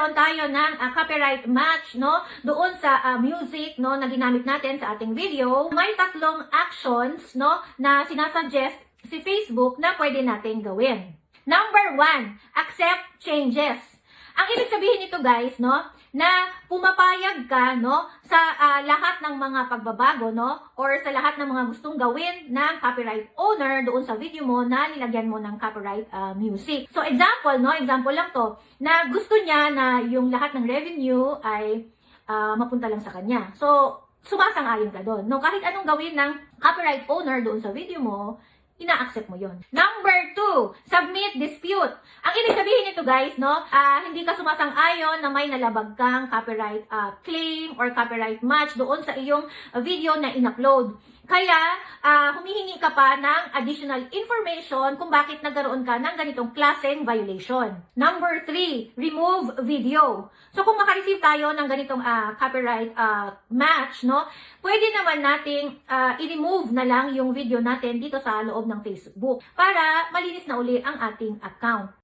nagkaroon tayo ng ah, copyright match, no? Doon sa ah, music, no, na ginamit natin sa ating video. May tatlong actions, no, na sinasuggest si Facebook na pwede natin gawin. Number one, accept changes. Ang ibig sabihin nito guys, no, na pumapayag ka, no, sa ah, lahat ng mga pagbabago, no, or sa lahat ng mga gustong gawin ng copyright owner doon sa video mo na nilagyan mo ng copyright ah, music. So example, no, example lang to, na gusto niya na yung lahat ng revenue ay ah, mapunta lang sa kanya. So sumasang-ayon ka doon. No, kahit anong gawin ng copyright owner doon sa video mo, ina-accept mo yon. Number two, submit dispute. Ang ibig sabihin nito guys, no, ah, hindi ka sumasang-ayon na may nalabag kang copyright ah, claim or copyright match doon sa iyong video na in-upload. Kaya, ah, humihingi ka pa ng additional information kung bakit nagkaroon ka ng ganitong klaseng violation. Number three, remove video. So, kung makareceive tayo ng ganitong ah, copyright ah, match, no, pwede naman nating ah, i-remove na lang yung video natin dito sa loob ng Facebook para malinis na uli ang ating account.